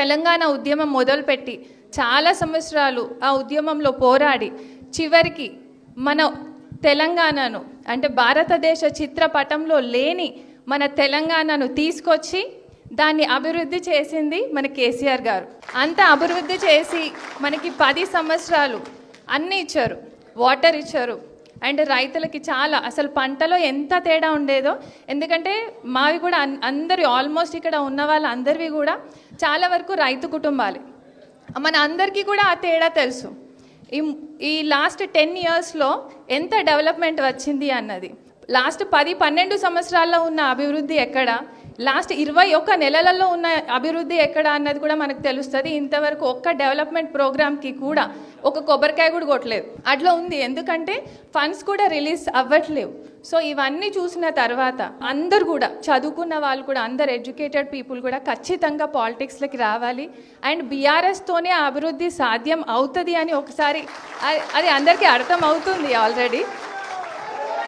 తెలంగాణ ఉద్యమం మొదలుపెట్టి చాలా సంవత్సరాలు ఆ ఉద్యమంలో పోరాడి చివరికి మన తెలంగాణను అంటే భారతదేశ చిత్రపటంలో లేని మన తెలంగాణను తీసుకొచ్చి దాన్ని అభివృద్ధి చేసింది మన కేసీఆర్ గారు. అంత అభివృద్ధి చేసి మనకి పది సంవత్సరాలు అన్నీ ఇచ్చారు వాటర్ ఇచ్చారు అండ్ రైతులకి చాలా అసలు పంటలో ఎంత తేడా ఉండేదో ఎందుకంటే మావి కూడా అన్- అందరి ఆల్మోస్ట్ ఇక్కడ ఉన్న వాళ్ళందరివి కూడా చాలా వరకు రైతు కుటుంబాలే. మన అందరికీ కూడా ఆ తేడా తెలుసు. ఈ ఈ లాస్ట్ టెన్ ఇయర్స్లో ఎంత డెవలప్మెంట్ వచ్చింది అన్నది. లాస్ట్ పది పన్నెండు సంవత్సరాల్లో ఉన్న అభివృద్ధి ఎక్కడ? లాస్ట్ ఇరవై ఒక్క నెలలలో ఉన్న అభివృద్ధి ఎక్కడ అన్నది కూడా మనకు తెలుస్తుంది. ఇంతవరకు ఒక్క డెవలప్మెంట్ ప్రోగ్రామ్కి కూడా ఒక కొబ్బరికాయ కూడా కొట్టలేదు. అట్లా ఉంది. ఎందుకంటే ఫండ్స్ కూడా రిలీజ్ అవ్వట్లేవు. సో ఇవన్నీ చూసిన తర్వాత అందరు కూడా చదువుకున్న వాళ్ళు కూడా అందరు ఎడ్యుకేటెడ్ పీపుల్ కూడా ఖచ్చితంగా పాలిటిక్స్లోకి రావాలి. అండ్ బీఆర్ఎస్తోనే అభివృద్ధి సాధ్యం అవుతుంది అని ఒకసారి అది- అది అందరికీ అర్థం అవుతుంది ఆల్రెడీ.